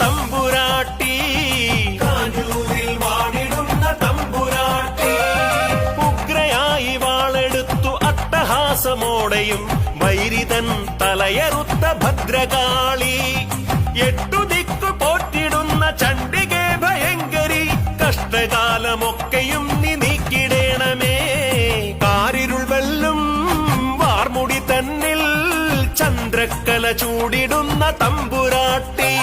തമ്പുരാട്ടി. കാഞ്ഞൂരിൽ വാടിടുന്ന തമ്പുരാട്ടി. ഉഗ്രയായി വാളെടുത്തു അട്ടഹാസമോടെയും വൈരിതൻ തലയറുത്ത ഭദ്രകാളി. എട്ടു ദിക്കു പോറ്റിടുന്ന ചണ്ഡികെ ഭയങ്കരി കഷ്ടകാലമൊക്കെയും നീ നീക്കിടേണമേ. കാരിരുൾ വെല്ലും വാർമുടി തന്നിൽ ചന്ദ്രക്കല ചൂടിടുന്ന തമ്പുരാട്ടി.